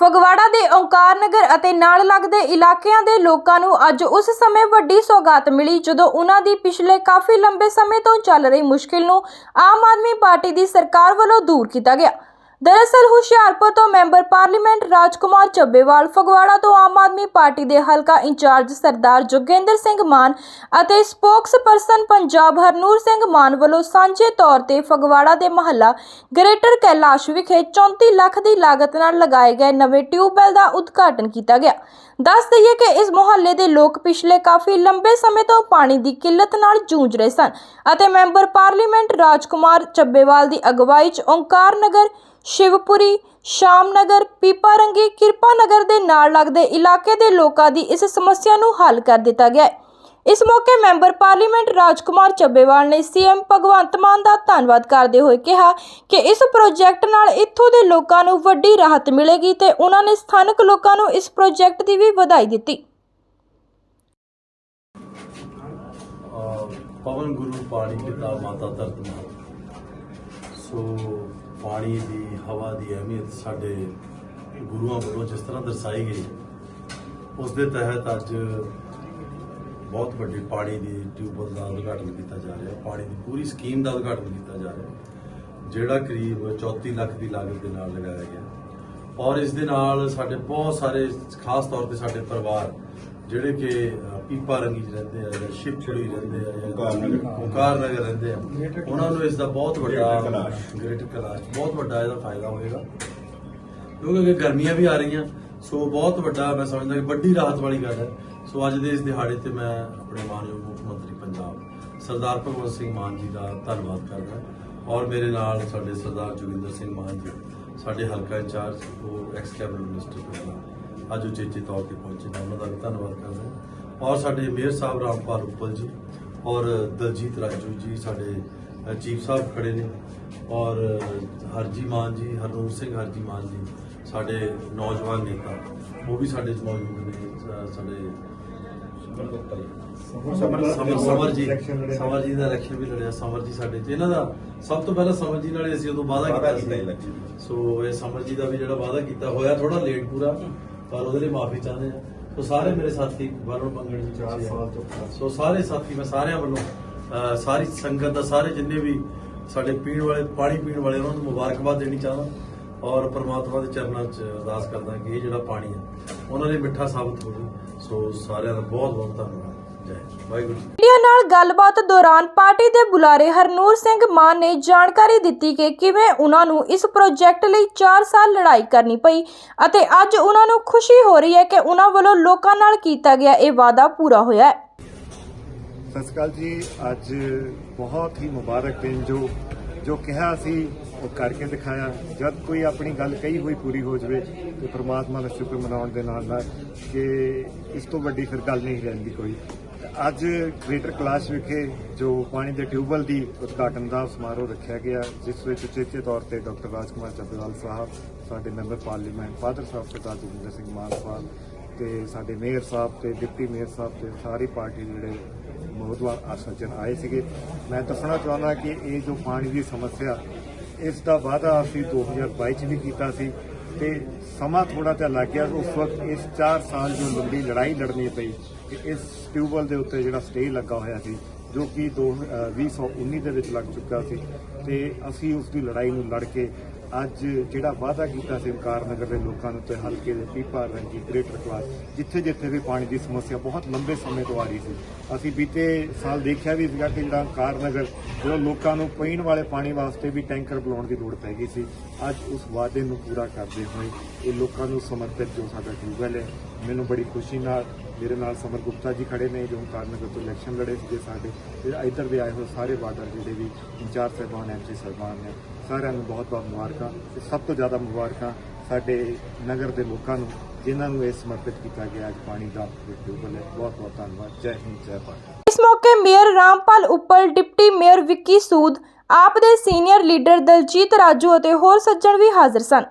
ਫਗਵਾੜਾ ਦੇ ਓਂਕਾਰ ਨਗਰ ਅਤੇ ਨਾਲ ਲੱਗਦੇ ਇਲਾਕਿਆਂ ਦੇ ਲੋਕਾਂ ਨੂੰ ਅੱਜ ਉਸ ਸਮੇਂ ਵੱਡੀ ਸੌਗਾਤ ਮਿਲੀ ਜਦੋਂ ਉਹਨਾਂ ਦੀ ਪਿਛਲੇ ਕਾਫੀ ਲੰਬੇ ਸਮੇਂ ਤੋਂ ਚੱਲ ਰਹੀ ਮੁਸ਼ਕਿਲ ਨੂੰ ਆਮ ਆਦਮੀ ਪਾਰਟੀ ਦੀ ਸਰਕਾਰ ਵੱਲੋਂ ਦੂਰ ਕੀਤਾ ਗਿਆ। ਦਰਅਸਲ ਹੁਸ਼ਿਆਰਪੁਰ ਤੋਂ ਮੈਂਬਰ ਪਾਰਲੀਮੈਂਟ ਰਾਜਕੁਮਾਰ ਚੱਬੇਵਾਲ ਫਗਵਾੜਾ ਤੋਂ ਆਮ ਆਦਮੀ ਪਾਰਟੀ ਦੇ ਹਲਕਾ ਇੰਚਾਰਜ ਸਰਦਾਰ ਜੋਗਿੰਦਰ ਸਿੰਘ ਮਾਨ ਅਤੇ ਸਪੋਕਸਪਰਸਨ ਪੰਜਾਬ ਹਰਨੂਰ ਸਿੰਘ ਮਾਨ ਵੱਲੋਂ ਸਾਂਝੇ ਤੌਰ ਤੇ ਫਗਵਾੜਾ ਦੇ ਮਹੱਲਾ ਗ੍ਰੇਟਰ ਕੈਲਾਸ਼ ਵਿਖੇ 34 ਲੱਖ ਦੀ ਲਾਗਤ ਨਾਲ ਲਗਾਏ ਗਏ ਨਵੇਂ ਟਿਊਬਵੈੱਲ ਦਾ ਉਦਘਾਟਨ ਕੀਤਾ ਗਿਆ। ਦੱਸ ਦਈਏ ਕਿ ਇਸ ਮੁਹੱਲੇ ਦੇ ਲੋਕ ਪਿਛਲੇ ਕਾਫੀ ਲੰਬੇ ਸਮੇਂ ਤੋਂ ਪਾਣੀ ਦੀ ਕਿੱਲਤ ਨਾਲ ਜੂਝ ਰਹੇ ਸਨ ਅਤੇ ਮੈਂਬਰ ਪਾਰਲੀਮੈਂਟ ਰਾਜਕੁਮਾਰ ਚੱਬੇਵਾਲ ਦੀ ਅਗਵਾਈ 'ਚ ਓਂਕਾਰ ਨਗਰ ਸ਼ਿਵਪੁਰੀ, ਸ਼ਾਮਨਗਰ, ਪੀਪਾਰੰਗੀ ਕਿਰਪਾ ਨਗਰ ਦੇ ਨਾਲ ਲੱਗਦੇ ਇਲਾਕੇ ਦੇ ਲੋਕਾਂ ਦੀ ਇਸ ਸਮੱਸਿਆ ਨੂੰ ਹੱਲ ਕਰ ਦਿੱਤਾ ਗਿਆ ਹੈ। ਇਸ ਮੌਕੇ ਮੈਂਬਰ ਪਾਰਲੀਮੈਂਟ ਰਾਜਕੁਮਾਰ ਚੱਬੇਵਾਲ ਨੇ ਸੀਐਮ ਭਗਵੰਤ ਮਾਨ ਦਾ ਧੰਨਵਾਦ ਕਰਦੇ ਹੋਏ ਕਿਹਾ ਕਿ ਇਸ ਪ੍ਰੋਜੈਕਟ ਨਾਲ ਇੱਥੋਂ ਦੇ ਲੋਕਾਂ ਨੂੰ ਵੱਡੀ ਰਾਹਤ ਮਿਲੇਗੀ ਤੇ ਉਹਨਾਂ ਨੇ ਸਥਾਨਕ ਲੋਕਾਂ ਨੂੰ ਇਸ ਪ੍ਰੋਜੈਕਟ ਦੀ ਵੀ ਵਧਾਈ ਦਿੱਤੀ। ਪਵਨ ਗੁਰੂ ਪਾਣੀ ਪਿਤਾ ਮਾਤਾ ਧਰਤ ਸੋ ਪਾਣੀ ਦੀ, ਹਵਾ ਦੀ ਅਹਿਮੀਅਤ ਸਾਡੇ ਗੁਰੂਆਂ ਵੱਲੋਂ ਜਿਸ ਤਰ੍ਹਾਂ ਦਰਸਾਈ ਗਈ ਉਸ ਦੇ ਤਹਿਤ ਅੱਜ ਬਹੁਤ ਵੱਡੀ ਪਾਣੀ ਦੀ ਟਿਊਬਵੈੱਲ ਦਾ ਉਦਘਾਟਨ ਕੀਤਾ ਜਾ ਰਿਹਾ, ਪਾਣੀ ਦੀ ਪੂਰੀ ਸਕੀਮ ਦਾ ਉਦਘਾਟਨ ਕੀਤਾ ਜਾ ਰਿਹਾ, ਜਿਹੜਾ ਕਰੀਬ 34 ਲੱਖ ਦੀ ਲਾਗਤ ਦੇ ਨਾਲ ਲਗਾਇਆ ਗਿਆ। ਔਰ ਇਸ ਦੇ ਨਾਲ ਸਾਡੇ ਬਹੁਤ ਸਾਰੇ, ਖਾਸ ਤੌਰ ਤੇ ਸਾਡੇ ਪਰਿਵਾਰ ਜਿਹੜੇ ਕਿ ਪੀਪਾ ਰੰਗੀ ਚ ਰਹਿੰਦੇ ਆ ਜਾਂ ਸ਼ਿਵਪੁਰੀ ਰਹਿੰਦੇ ਆ ਜਾਂ ਓਂਕਾਰ ਨਗਰ। ਰਹਿੰਦੇ ਆ ਉਹਨਾਂ ਨੂੰ ਇਸ ਦਾ ਬਹੁਤ ਵੱਡਾ Greater ਕੈਲਾਸ਼। ਗ੍ਰੇਟ ਕਲਾਸ਼ ਬਹੁਤ ਵੱਡਾ ਇਹਦਾ ਫਾਇਦਾ ਹੋਏਗਾ। ਕਿਉਂਕਿ ਅੱਗੇ ਗਰਮੀਆਂ ਵੀ ਆ ਰਹੀਆਂ ਸੋ ਬਹੁਤ ਵੱਡਾ ਮੈਂ ਸਮਝਦਾ ਕਿ ਵੱਡੀ ਰਾਹਤ ਵਾਲੀ ਗੱਲ ਹੈ। ਸੋ ਅੱਜ ਦੇ ਇਸ ਦਿਹਾੜੇ ਤੇ ਮੈਂ ਆਪਣੇ ਮਾਨਯੋਗ ਮੁੱਖ ਮੰਤਰੀ ਪੰਜਾਬ ਸਰਦਾਰ ਭਗਵੰਤ ਸਿੰਘ ਮਾਨ ਜੀ ਦਾ ਧੰਨਵਾਦ ਕਰਦਾ ਔਰ ਮੇਰੇ ਨਾਲ ਸਾਡੇ ਸਰਦਾਰ ਜੋਗਿੰਦਰ ਸਿੰਘ ਮਾਨ ਜੀ ਸਾਡੇ ਹਲਕਾ ਇੰਚਾਰਜ ਉਹ ਐਕਸ ਕੈਬਨਿਟ ਮਿਨਿਸਟਰ ਪਹਿਲਾਂ ਅੱਜ ਉਚੇਚੇ ਤੌਰ ਤੇ ਪਹੁੰਚੇ ਨੇ। ਉਹਨਾਂ ਦਾ ਵੀ ਧੰਨਵਾਦ ਕਰਦਾ ਹਾਂ। ਔਰ ਸਾਡੇ ਮੇਅਰ ਸਾਹਿਬ ਰਾਮਪਾਲ ਉੱਪਲ ਜੀ ਔਰ ਦਲਜੀਤ ਰਾਜੂ ਜੀ ਸਾਡੇ ਚੀਫ ਸਾਹਿਬ ਖੜੇ ਨੇ। ਔਰ ਹਰਜੀ ਮਾਨ ਜੀ ਹਰਨੂਰ ਸਿੰਘ ਹਰਜੀ ਮਾਨ ਜੀ ਸਾਡੇ ਨੌਜਵਾਨ ਨੇਤਾ। ਉਹ ਵੀ ਸਾਡੇ ਚ ਮੌਜੂਦ ਨੇ ਸਾਡੇ ਸਮਰ ਸਮਰ ਜੀ। ਸਮਰ ਜੀ ਦਾ ਇਲੈਕਸ਼ਨ ਵੀ ਲੜਿਆ ਸਮਰ ਜੀ ਸਾਡੇ ਚ। ਇਹਨਾਂ ਦਾ ਸਭ ਤੋਂ ਪਹਿਲਾਂ ਸਮਰ ਜੀ ਨਾਲ ਅਸੀਂ ਉਦੋਂ ਵਾਅਦਾ ਕੀਤਾ ਸੀ। ਸੋ ਇਹ ਸਮਰ ਜੀ ਦਾ ਵੀ ਜਿਹੜਾ ਵਾਅਦਾ ਕੀਤਾ ਹੋਇਆ ਥੋੜਾ ਲੇਟ ਪੂਰਾ। ਪਰ ਉਹਦੇ ਲਈ ਮਾਫੀ ਚਾਹੁੰਦੇ ਆ ਸੋ ਸਾਰੇ ਮੇਰੇ ਸਾਥੀ ਵਰੁਣ ਪੰਗੜ ਜੀ ਚਾਰ ਸਾਲ ਤੋਂ ਸੋ ਸਾਰੇ ਸਾਥੀ ਮੈਂ ਸਾਰਿਆਂ ਵੱਲੋਂ ਸਾਰੀ ਸੰਗਤ ਦਾ ਸਾਰੇ ਜਿੰਨੇ ਵੀ ਸਾਡੇ ਪੀਣ ਵਾਲੇ ਪਾਣੀ ਪੀਣ ਵਾਲੇ ਉਹਨਾਂ ਨੂੰ ਮੁਬਾਰਕਬਾਦ ਦੇਣੀ ਚਾਹੁੰਦਾ। ਔਰ ਪ੍ਰਮਾਤਮਾ ਦੇ ਚਰਨਾਂ 'ਚ ਅਰਦਾਸ ਕਰਦਾ ਕਿ ਇਹ ਜਿਹੜਾ ਪਾਣੀ ਹੈ ਉਹਨਾਂ ਲਈ ਮਿੱਠਾ ਸਾਬਤ ਹੋਵੇ। ਸੋ ਸਾਰਿਆਂ ਦਾ ਬਹੁਤ ਬਹੁਤ ਧੰਨਵਾਦ। ਜੈ ਵਾਹਿਗੁਰੂ ਜੀ ਮੀਡੀਆ ਨਾਲ ਗੱਲਬਾਤ ਦੌਰਾਨ ਪਾਰਟੀ ਦੇ ਬੁਲਾਰੇ ਹਰਨੂਰ ਸਿੰਘ ਮਾਨ ਨੇ ਜਾਣਕਾਰੀ ਦਿੱਤੀ ਕਿ ਕਿਵੇਂ ਉਹਨਾਂ ਨੂੰ ਇਸ ਪ੍ਰੋਜੈਕਟ ਲਈ 4 ਸਾਲ ਲੜਾਈ ਕਰਨੀ ਪਈ ਅਤੇ ਅੱਜ ਉਹਨਾਂ ਨੂੰ ਖੁਸ਼ੀ ਹੋ ਰਹੀ ਹੈ ਕਿ ਉਹਨਾਂ ਵੱਲੋਂ ਲੋਕਾਂ ਨਾਲ ਕੀਤਾ ਗਿਆ ਇਹ ਵਾਅਦਾ ਪੂਰਾ ਹੋਇਆ ਹੈ। ਸਤਿ ਸ਼੍ਰੀ ਅਕਾਲ ਜੀ। ਅੱਜ ਬਹੁਤ ਹੀ ਮੁਬਾਰਕ ਦਿਨ ਜੋ ਜੋ ਕਿਹਾ ਸੀ, ਉਹ ਕਰਕੇ ਦਿਖਾਇਆ। ਜਦ ਕੋਈ ਆਪਣੀ ਗੱਲ ਕਹੀ ਹੋਈ ਪੂਰੀ ਹੋ ਜਵੇ, ਤੇ ਪ੍ਰਮਾਤਮਾ ਦਾ ਸ਼ੁਕਰ ਮਨਾਉਣ ਦੇ ਨਾਲ ਨਾਲ ਕਿ ਇਸ ਤੋਂ ਵੱਡੀ ਫਿਰ ਗੱਲ ਨਹੀਂ ਰਹਿੰਦੀ ਕੋਈ। ਅੱਜ ਗ੍ਰੇਟਰ ਕਲਾਸ ਵਿਖੇ ਜੋ ਪਾਣੀ ਦੇ ਟਿਊਬਵੈੱਲ ਦੀ ਉਦਘਾਟਨ ਦਾ ਸਮਾਰੋਹ ਰੱਖਿਆ ਗਿਆ, ਜਿਸ ਵਿੱਚ ਉਚੇਚੇ ਤੌਰ ਤੇ ਡਾਕਟਰ ਰਾਜਕੁਮਾਰ ਚੱਬੇਵਾਲ ਸਾਹਿਬ, ਸਾਡੇ member parliament father Sahib Sardar Joginder Singh Mann Sahib ਤੇ ਸਾਡੇ ਮੇਅਰ ਸਾਹਿਬ ਤੇ ਡਿਪਟੀ ਮੇਅਰ ਸਾਹਿਬ ਤੇ ਸਾਰੀ ਪਾਰਟੀ ਜਿਹੜੇ ਜਿਹੜੇ ਮੋਹਤਵਾਰ ਆਸਜਨ ਆਏ ਸੀਗੇ। ਮੈਂ ਦੱਸਣਾ ਚਾਹੁੰਦਾ ਕਿ ਇਹ ਜੋ ਪਾਣੀ ਦੀ ਸਮੱਸਿਆ, ਇਸ ਦਾ ਵਾਅਦਾ ਅਸੀਂ 2022 ਚ ਵੀ ਕੀਤਾ ਸੀ ਤੇ ਸਮਾਂ ਥੋੜਾ ਜਿਹਾ ਲੱਗ ਗਿਆ। ਉਸ ਵਕਤ ਇਸ 4 ਸਾਲ ਜੋ ਲੰਬੀ ਲੜਾਈ ਲੜਨੀ ਪਈ ਕਿ ਇਸ ਟਿਊਬਵੈੱਲ ਦੇ ਉੱਤੇ ਜਿਹੜਾ ਸਟੇ ਲੱਗਾ ਹੋਇਆ ਸੀ ਜੋ ਕਿ ਦੋ- ਅਹ 2019 ਦੇ ਵਿੱਚ ਲੱਗ ਚੁੱਕਾ ਸੀ ਤੇ ਅਸੀਂ ਉਸ ਦੀ ਲੜਾਈ ਨੂੰ ਲੜ ਕੇ ਅੱਜ ਜਿਹੜਾ ਵਾਅਦਾ ਕੀਤਾ ਸੀ ਓਂਕਾਰ ਨਗਰ ਦੇ ਲੋਕਾਂ ਨੂੰ ਤੇ ਹਲਕੇ ਦੇ ਪੀਪਾ ਰੰਗੀ ਗ੍ਰੇਟਰ ਕਲਾਸ ਜਿੱਥੇ ਜਿੱਥੇ ਵੀ ਪਾਣੀ ਦੀ ਸਮੱਸਿਆ ਬਹੁਤ ਲੰਬੇ ਸਮੇਂ ਤੋਂ ਆ ਰਹੀ ਸੀ। ਅਸੀਂ ਬੀਤੇ ਸਾਲ ਦੇਖਿਆ ਵੀ ਸੀਗਾ ਕਿ ਜਿਹੜਾ ਓਂਕਾਰ ਨਗਰ ਜੋ ਲੋਕਾਂ ਨੂੰ ਪੀਣ ਵਾਲੇ ਪਾਣੀ ਵਾਸਤੇ ਵੀ ਟੈਂਕਰ ਬੁਲਾਉਣ ਦੀ ਲੋੜ ਪੈ ਗਈ ਸੀ, ਅੱਜ ਉਸ ਵਾਅਦੇ ਨੂੰ ਪੂਰਾ ਕਰਦੇ ਹੋਏ ਇਹ ਲੋਕਾਂ ਨੂੰ ਸਮਰਪਿਤ ਜੋ ਸਾਡਾ ਟਿਊਬਵੈੱਲ ਹੈ, ਮੈਨੂੰ ਬੜੀ ਖੁਸ਼ੀ ਨਾਲ ਮੇਰੇ ਨਾਲ ਸਮਰ ਗੁਪਤਾ ਜੀ ਖੜੇ ਨੇ, ਜੋ ਓਂਕਾਰ ਤੋਂ ਇਲੈਕਸ਼ਨ ਲੜੇ ਸੀਗੇ ਸਾਡੇ। ਤੇ ਇੱਧਰ ਦੇ ਆਏ ਹੋਏ ਸਾਰੇ ਵਾਰਡਰ ਜਿਹੜੇ ਵੀ ਇੰਚਾਰਜ ਸਾਹਿਬਾਨ ਐਮਸੀ ਸਾਹਿਬਾਨ ਨੇ, ਸਾਰਿਆਂ ਨੂੰ ਬਹੁਤ ਬਹੁਤ ਮੁਬਾਰਕਾਂ। ਤੇ ਸਭ ਤੋਂ ਜ਼ਿਆਦਾ ਮੁਬਾਰਕਾਂ ਸਾਡੇ ਨਗਰ ਦੇ ਲੋਕਾਂ ਨੂੰ, ਜਿਨ੍ਹਾਂ ਨੂੰ ਇਹ ਸਮਰਪਿਤ ਕੀਤਾ ਗਿਆ ਅੱਜ ਪਾਣੀ ਦਾ ਟਿਊਬਵੈੱਲ ਹੈ। ਬਹੁਤ ਬਹੁਤ ਧੰਨਵਾਦ। ਜੈ ਹਿੰਦ, ਜੈ ਭਾਰਤ। ਇਸ ਮੌਕੇ mayor Rampal Uppal, deputy mayor Vicky Sood, AAP ਦੇ ਸੀਨੀਅਰ ਲੀਡਰ ਦਲਜੀਤ ਰਾਜੂ ਅਤੇ ਹੋਰ ਸੱਜਣ ਵੀ ਹਾਜ਼ਰ ਸਨ।